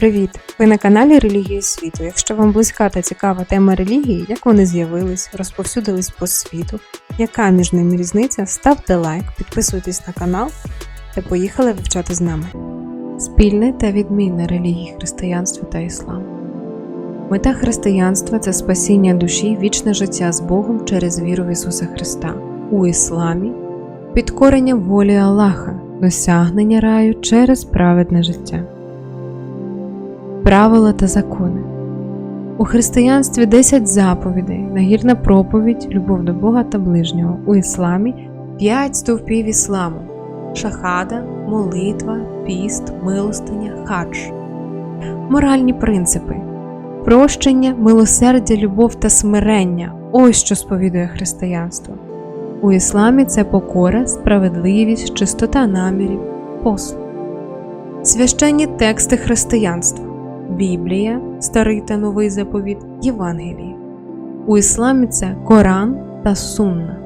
Привіт! Ви на каналі Релігії світу. Якщо вам близька та цікава тема релігії, як вони з'явились, розповсюдились по світу, яка між ними різниця, ставте лайк, підписуйтесь на канал та поїхали вивчати з нами. Спільне та відмінне релігії християнства та ісламу. Мета християнства це спасіння душі, вічне життя з Богом через віру в Ісуса Христа. У ісламі підкорення волі Аллаха, досягнення раю через праведне життя. Правила та закони. У християнстві 10 заповідей, нагірна проповідь, любов до Бога та ближнього. У ісламі 5 стовпів ісламу: шахада, молитва, піст, милостиня, хадж. Моральні принципи. Прощення, милосердя, любов та смирення ось що сповідує християнство. У ісламі це покора, справедливість, чистота намірів, послуг. Священні тексти християнства. Біблія, Старий та Новий заповіт, Євангеліє. У ісламі це Коран та Сунна,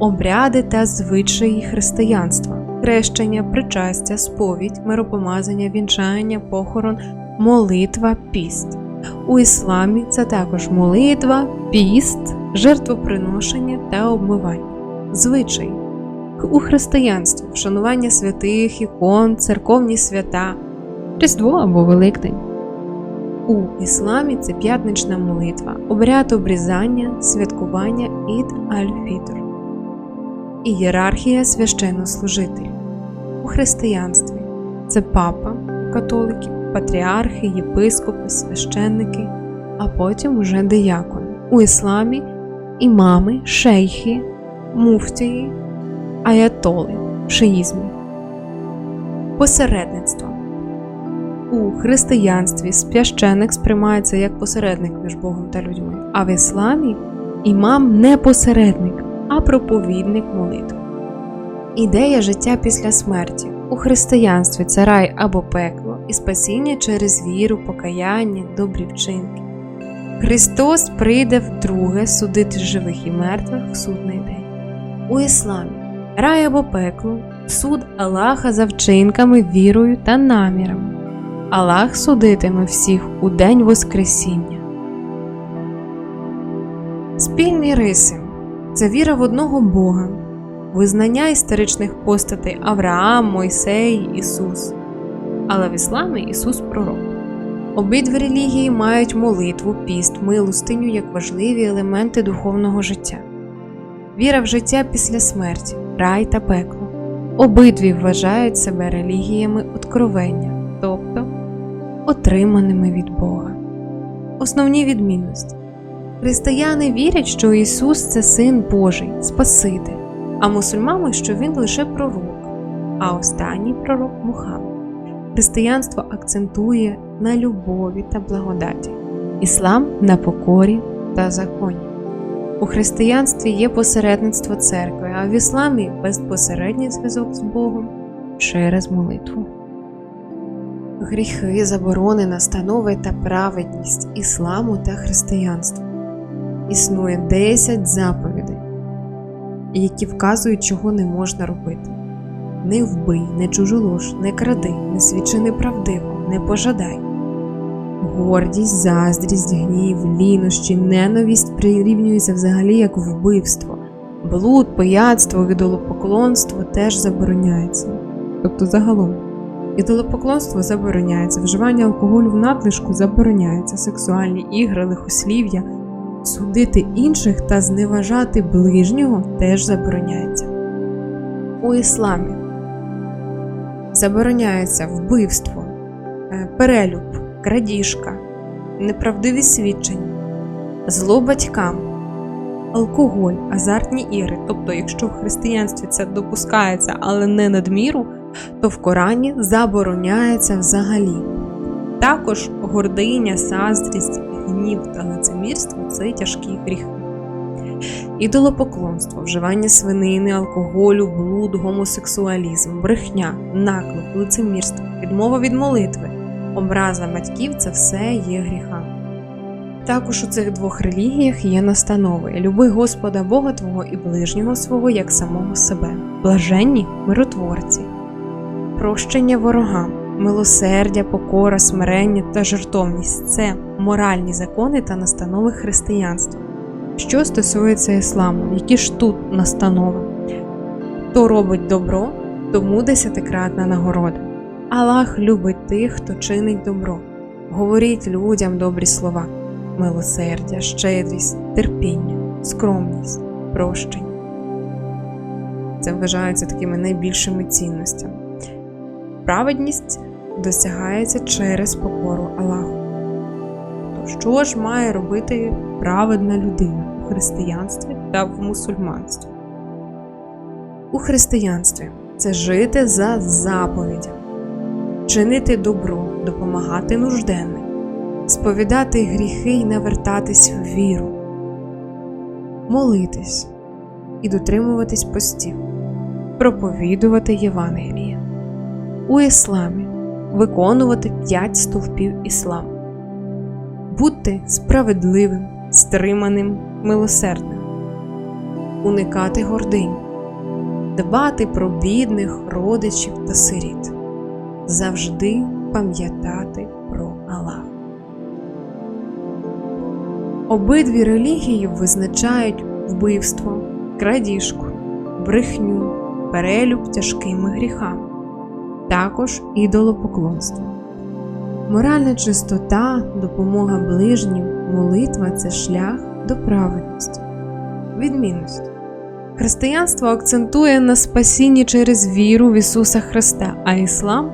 обряди та звичаї християнства, хрещення, причастя, сповідь, миропомазання, вінчання, похорон, молитва, піст. У ісламі це також молитва, піст, жертвоприношення та обмивання, звичаї. У християнстві вшанування святих, ікон, церковні свята, Різдво або Великдень. У ісламі це п'ятнична молитва, обряд обрізання, святкування ід аль-фітр. Ієрархія священнослужителів. У християнстві це папа католиків, патріархи, єпископи, священники, а потім уже диякони. У ісламі імами, шейхи, муфтії, аятоли в шиїзмі. Посередництво. У християнстві священик сприймається як посередник між Богом та людьми, а в ісламі імам не посередник, а проповідник молитви. Ідея життя після смерті. У християнстві це рай або пекло і спасіння через віру, покаяння, добрі вчинки. Христос прийде вдруге судити живих і мертвих в судний день. У ісламі рай або пекло суд Аллаха за вчинками, вірою та намірами. Аллах судитиме всіх у день Воскресіння. Спільні риси це віра в одного Бога, визнання історичних постатей Авраам, Мойсей, Ісус. Але в ісламі Ісус пророк. Обидві релігії мають молитву, піст, милостиню як важливі елементи духовного життя. Віра в життя після смерті, рай та пекло. Обидві вважають себе релігіями откровення, отриманими від Бога. Основні відмінності. Християни вірять, що Ісус це Син Божий, Спаситель, а мусульмани, що Він лише пророк, а останній пророк Мухаммед. Християнство акцентує на любові та благодаті, іслам на покорі та законі. У християнстві є посередництво церкви, а в ісламі безпосередній зв'язок з Богом через молитву. Гріхи, заборони, настанови та праведність ісламу та християнства. Існує 10 заповідей, які вказують, чого не можна робити. Не вбий, не чужолож, не кради, не свідчи неправдиво, не пожадай. Гордість, заздрість, гнів, лінощі, ненависть прирівнюються взагалі як вбивство. Блуд, пияцтво, ідолопоклонство теж забороняється. Тобто загалом. Ідолопоклонство забороняється, вживання алкоголю в надлишку забороняється, сексуальні ігри, лихослів'я, судити інших та зневажати ближнього теж забороняється. У ісламі забороняється вбивство, е, перелюб, крадіжка, неправдиві свідчення, зло батькам, алкоголь, азартні ігри. Тобто, якщо в християнстві це допускається, але не надміру, то в Корані забороняється взагалі. Також гординя, заздрість, гнів та лицемірство це тяжкі гріхи. Ідолопоклонство, вживання свинини, алкоголю, блуд, гомосексуалізм, брехня, наклеп, лицемірство, відмова від молитви, образа батьків це все є гріхами. Також у цих двох релігіях є настанови люби Господа Бога Твого і ближнього свого як самого себе, блаженні миротворці, прощення ворогам, милосердя, покора, смирення та жертовність це моральні закони та настанови християнства. Що стосується ісламу, які ж тут настанови? Хто робить добро, тому десятикратна нагорода. Аллах любить тих, хто чинить добро. Говоріть людям добрі слова, милосердя, щедрість, терпіння, скромність, прощення. Це вважаються такими найбільшими цінностями. Праведність досягається через покору Аллаху. То що ж має робити праведна людина у християнстві та в мусульманстві? У християнстві це жити за заповідями, чинити добро, допомагати нужденним, сповідати гріхи і навертатись в віру, молитись і дотримуватись постів, проповідувати Євангеліє. У ісламі виконувати п'ять стовпів ісламу, бути справедливим, стриманим, милосердним, уникати гординь, дбати про бідних, родичів та сиріт, завжди пам'ятати про Аллах. Обидві релігії визначають вбивство, крадіжку, брехню, перелюб тяжкими гріхами, також ідолопоклонство. Моральна чистота, допомога ближнім, молитва це шлях до праведності. Відмінності. Християнство акцентує на спасінні через віру в Ісуса Христа, а іслам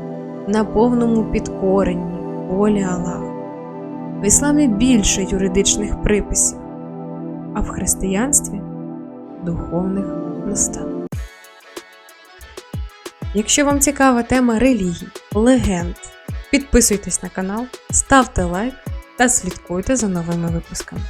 на повному підкоренні волі Аллаха. В ісламі більше юридичних приписів, а в християнстві духовних настанов. Якщо вам цікава тема релігій, легенд, підписуйтесь на канал, ставте лайк та слідкуйте за новими випусками.